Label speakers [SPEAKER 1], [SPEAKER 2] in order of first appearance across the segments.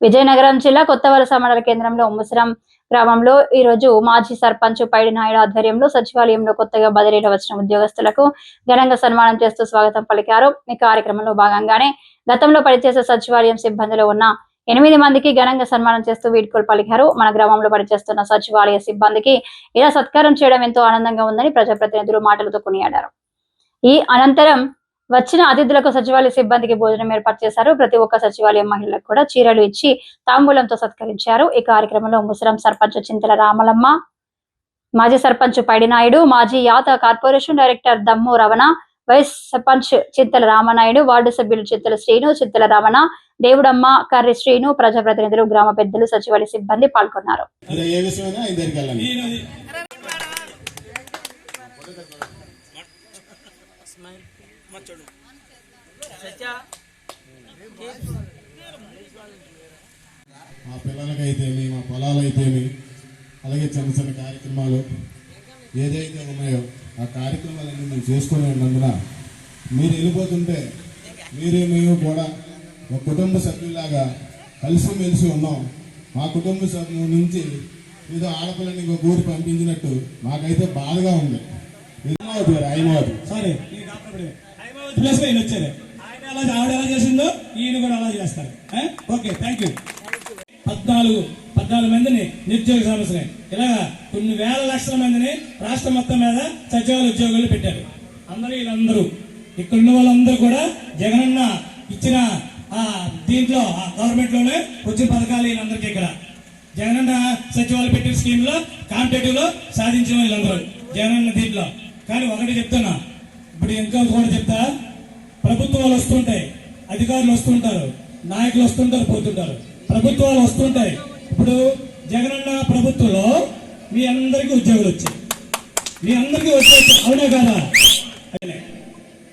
[SPEAKER 1] విజయనగరం జిల్లా కొత్త వలస మండల కేంద్రంలో ముసరం గ్రామంలో ఈ రోజు మాజీ సర్పంచ్ పైడి నాయుడు ఆధ్వర్యంలో సచివాలయంలో కొత్తగా బదిలీలో వచ్చిన ఉద్యోగస్తులకు ఘనంగా సన్మానం చేస్తూ స్వాగతం పలికారు. ఈ కార్యక్రమంలో భాగంగానే గతంలో పనిచేసే సచివాలయం సిబ్బందిలో ఉన్న ఎనిమిది మందికి ఘనంగా సన్మానం చేస్తూ వీడ్కోలు పలికారు. మన గ్రామంలో పనిచేస్తున్న సచివాలయ సిబ్బందికి ఇలా సత్కారం చేయడం ఎంతో ఆనందంగా ఉందని ప్రజాప్రతినిధులు మాటలతో కొనియాడారు. ఈ అనంతరం వచ్చిన అతిథులకు సచివాలయ సిబ్బందికి భోజనం ఏర్పాటు చేశారు. ప్రతి ఒక్క సచివాలయం మహిళలకు కూడా చీరలు ఇచ్చి తాంబూలంతో సత్కరించారు. ఈ కార్యక్రమంలో ముసరం సర్పంచ్ చింతల రామలమ్మ మాజీ సర్పంచ్ పైడినాయుడు మాజీ యాత corporation director Dammu Ramana vice sarpanch Chintala Ramanaidu ward సభ్యులు చింతల శ్రీను చింతల రమణ దేవుడమ్మ కర్రి శ్రీను ప్రజాప్రతినిధులు గ్రామ పెద్దలు సచివాలయ సిబ్బంది పాల్గొన్నారు.
[SPEAKER 2] ఇలా మచ్చడు. మా పిల్లలకైతేమి మా పొలాలైతేమి అలాగే చిన్న చిన్న కార్యక్రమాలు ఏదైతే ఉన్నాయో ఆ కార్యక్రమాలన్నీ మేము చేసుకుని ఉన్నందున మీరు వెళ్ళిపోతుంటే మీరేమేమో మేము కూడా ఒక కుటుంబ సభ్యులాగా కలిసిమెలిసి ఉన్నాం. మా కుటుంబ సభ్యుల నుంచి ఏదో ఆడపిల్లని ఒక ఊరు పంపించినట్టు మాకైతే బాధగా ఉంది. అయిమవతి
[SPEAKER 3] సరే ప్లస్ ఈయన వచ్చారు ఆయన అలా ఆవిడ ఎలా చేసిందో ఈయన కూడా అలా చేస్తారు ఓకే థ్యాంక్ యూ పద్నాలుగు పద్నాలుగు మందిని నిరుద్యోగ సమస్యని ఇలాగా కొన్ని వేల లక్షల మందిని రాష్ట్రం మొత్తం మీద సచివాలయ ఉద్యోగాలు పెట్టారు. అందరూ వీళ్ళందరూ. ఇక్కడ ఉన్న వాళ్ళందరూ కూడా జగనన్న ఇచ్చిన ఆ దీంట్లో ఆ గవర్నమెంట్లోనే వచ్చిన పథకాలు వీళ్ళందరికీ ఇక్కడ. జగనన్న సచివాలయం పెట్టిన స్కీమ్లో కాంపిటేటివ్లో సాధించిన వీళ్ళందరూ. జగనన్న దీంట్లో. కానీ ఒకటి చెప్తున్నా. ఇప్పుడు ఇంకా కూడా చెప్తా ప్రభుత్వాలు వస్తుంటాయి అధికారులు వస్తుంటారు నాయకులు వస్తుంటారు పోతుంటారు. ప్రభుత్వాలు వస్తుంటాయి. ఇప్పుడు జగనన్న ప్రభుత్వంలో మీ అందరికీ ఉద్యోగులు వచ్చాయి. మీ అందరికీ వచ్చే అవునా కాదా?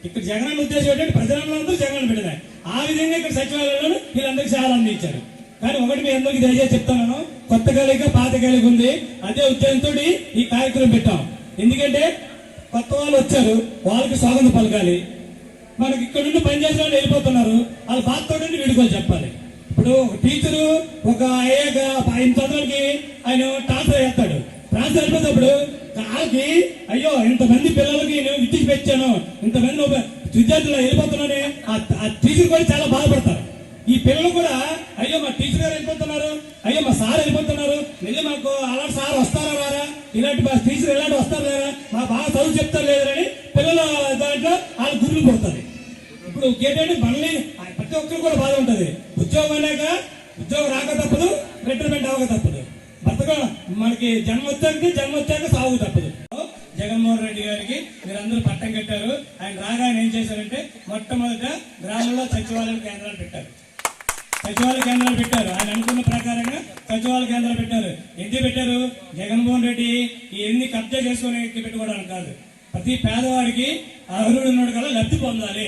[SPEAKER 3] ఇక్కడ జగనన్న ఉద్దేశం ఏంటంటే ప్రజలందరూ జగన్ పెట్టినాయి ఆ విధంగా ఇక్కడ సచివాలయంలో వీళ్ళందరికీ చాలా అందించారు. కానీ ఒకటి మీ అందరికీ దయచేసి చెప్తాను కొత్త కలిక పాత కలిక ఉంది. అదే ఉద్యోగంతో ఈ కార్యక్రమం పెట్టాం. ఎందుకంటే కొత్త వాళ్ళు వచ్చారు వాళ్ళకి స్వాగతం పలకాలి. మనకి ఇక్కడ నుండి పనిచేసిన వాళ్ళు వెళ్ళిపోతున్నారు. వాళ్ళు బాధతో వీడుకోలు చెప్పాలి. ఇప్పుడు ఒక టీచరు ఒక అయ్యాక ఆయన చదువులకి ఆయన ట్రాన్స్ఫర్ చేస్తాడు. ట్రాన్స్ఫర్ అయిపోయినప్పుడు వాళ్ళకి అయ్యో ఇంతమంది పిల్లలకి నేను విద్యకి పెంచాను ఇంతమంది ఒక విద్యార్థులు వెళ్ళిపోతున్నానే ఆ టీచర్ కూడా చాలా బాధపడతారు. ఈ పిల్లలు కూడా అయ్యో మా టీచర్ గారు వెళ్ళిపోతున్నారు. అయ్యో మా సార్ వెళ్ళిపోతున్నారు. వెళ్ళి మాకు అలాంటి సార్ వస్తారా రారా? ఇలాంటి మా టీచర్ ఇలాంటి వస్తారు లేరా మా బాగా చదువు చెప్తారు లేదని పిల్లలు దాంట్లో వాళ్ళ గుర్రు పోతుంది ఇప్పుడు ఏంటంటే మళ్ళీ ప్రతి ఒక్కరు కూడా బాధ ఉంటుంది. ఉద్యోగం అన్నాక ఉద్యోగం రాక తప్పదు రిటైర్మెంట్ అవ్వక తప్పదు. బతక మనకి జన్మ వచ్చాక జన్మ వచ్చాక సాగు తప్పదు. జగన్మోహన్ రెడ్డి గారికి మీరందరూ పట్టం కట్టారు. ఆయన రాగానే ఏం చేశారంటే మొట్టమొదట గ్రామంలో సచివాలయ కేంద్రాలు పెట్టారు. సచివాలయ కేంద్రాలు పెట్టారు. ఆయన అనుకున్న ప్రకారంగా సచివాలయ కేంద్రాలు పెట్టారు. ఎందుకు పెట్టారు? జగన్మోహన్ రెడ్డి ఇవన్నీ కబ్జా చేసుకుని పెట్టుకోవడానికి కాదు. ప్రతి పేదవాడికి అర్హుడు ఉన్నాడు కదా లబ్ధి పొందాలి.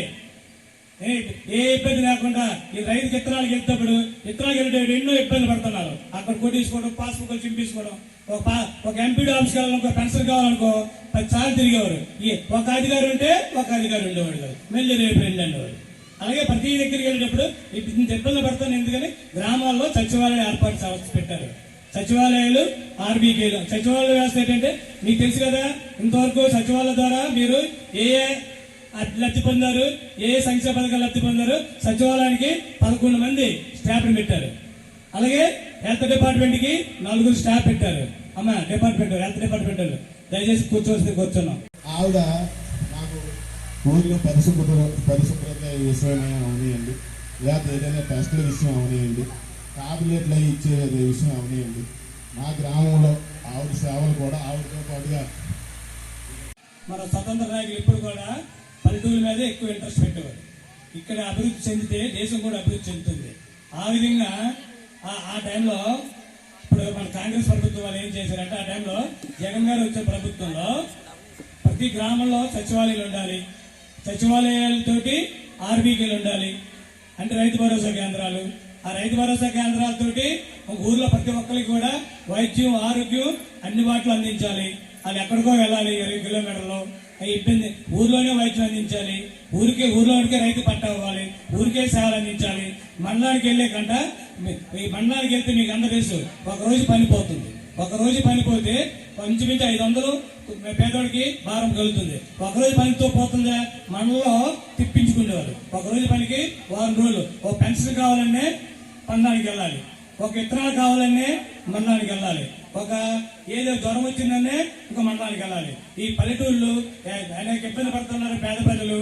[SPEAKER 3] ఏ ఏ ఇబ్బంది లేకుండా ఈ రైతు విత్తనాలకు వెళ్తేప్పుడు విత్తనాలకు వెళ్ళేటప్పుడు ఎన్నో ఇబ్బందులు పడుతున్నారు. అక్కడ కొట్టించుకోవడం పాస్బుక్ చింపించుకోవడం ఒక ఒక ఎంపీడీ ఆఫీస్ కావాలనుకో పెన్షన్ కావాలనుకో పది సార్లు తిరిగేవారు. ఈ ఒక అధికారి ఉంటే ఒక అధికారి ఉండేవాడు కాదు. మళ్ళీ రేపు రెండు అనేవాడు. అలాగే ప్రతి దగ్గరికి వెళ్ళేటప్పుడు ఇంత ఇబ్బంది పడుతుంది ఎందుకని? గ్రామాల్లో సచివాలయం ఏర్పాటు సంస్థ పెట్టారు. సచివాలయాలు ఆర్బీకేలు సచివాలయ వ్యవస్థ ఏంటంటే మీకు తెలుసు కదా ఇంతవరకు సచివాలయ ద్వారా మీరు ఏ ఏ లబ్ధి పొందారు ఏ ఏ సంక్షేమ పథకాలు లబ్ధి పొందారు సచివాలయానికి పదకొండు మంది స్టాఫ్ని పెట్టారు. అలాగే హెల్త్ డిపార్ట్మెంట్కి నలుగురు స్టాఫ్ పెట్టారు. అమ్మ డిపార్ట్మెంట్ హెల్త్ డిపార్ట్మెంట్ వాళ్ళు. దయచేసి కూర్చోవలసింది కూర్చున్నాం.
[SPEAKER 2] ఆవిడ నాకు ఊరిలో పరిశుభ్రత పరిశుభ్రత విషయమైన అవనియండి. లేకపోతే ఏదైనా టెస్టుల విషయం అవనియండి. టాబ్లెట్లు అవి ఇచ్చే విషయం అవనియండి. మా గ్రామంలో ఆవిడ సేవలు కూడా ఆవిడతో పాటుగా
[SPEAKER 3] మన స్వతంత్ర నాయకులు ఎప్పుడు కూడా పల్లెటూరు మీద ఎక్కువ ఇంట్రెస్ట్ పెట్టేవారు. ఇక్కడ అభివృద్ధి చెందితే దేశం కూడా అభివృద్ధి చెందుతుంది. ఆ విధంగా ఆ- ఆ టైంలో ఇప్పుడు మన కాంగ్రెస్ ప్రభుత్వం వాళ్ళు ఏం చేశారంటే ఆ టైంలో జగన్ గారు వచ్చే ప్రభుత్వంలో ప్రతి గ్రామంలో సచివాలయాలు ఉండాలి. సచివాలయాలతోటి ఆర్బీకేలు ఉండాలి. అంటే రైతు భరోసా కేంద్రాలు ఆ రైతు భరోసా కేంద్రాలతోటి ఒక ఊర్లో ప్రతి ఒక్కరికి కూడా వైద్యం ఆరోగ్యం అన్ని వాటిలో అందించాలి. అది ఎక్కడికో వెళ్ళాలి ఇరవై కిలోమీటర్లు. ఇబ్బంది. ఊర్లోనే వైద్యం అందించాలి. ఊరికే ఊర్లోనికే రైతు పట్ట అవ్వాలి. ఊరికే సేవలు అందించాలి. మండలానికి వెళ్ళే కంట ఈ మండలానికి వెళ్తే మీకు అందరూ ఒక రోజు పని పోతుంది. ఒక రోజు పనిపోతే ఇంచుమించు ఐదు వందలు పేదోడికి భారం కలుగుతుంది. ఒక రోజు పనితో పోతుందా? మనలో తిప్పించుకునేవారు ఒక రోజు పనికి వారం రోజులు. ఓ పెన్షన్ కావాలనే మండలానికి వెళ్ళాలి. ఒక విత్తనాలు కావాలనే మండలానికి వెళ్ళాలి. ఒక ఏదో జ్వరం వచ్చిందనే ఇంకో మండలానికి వెళ్ళాలి. ఈ పల్లెటూళ్ళు అనేక ఇబ్బంది పడుతున్నారు పేద ప్రజలు.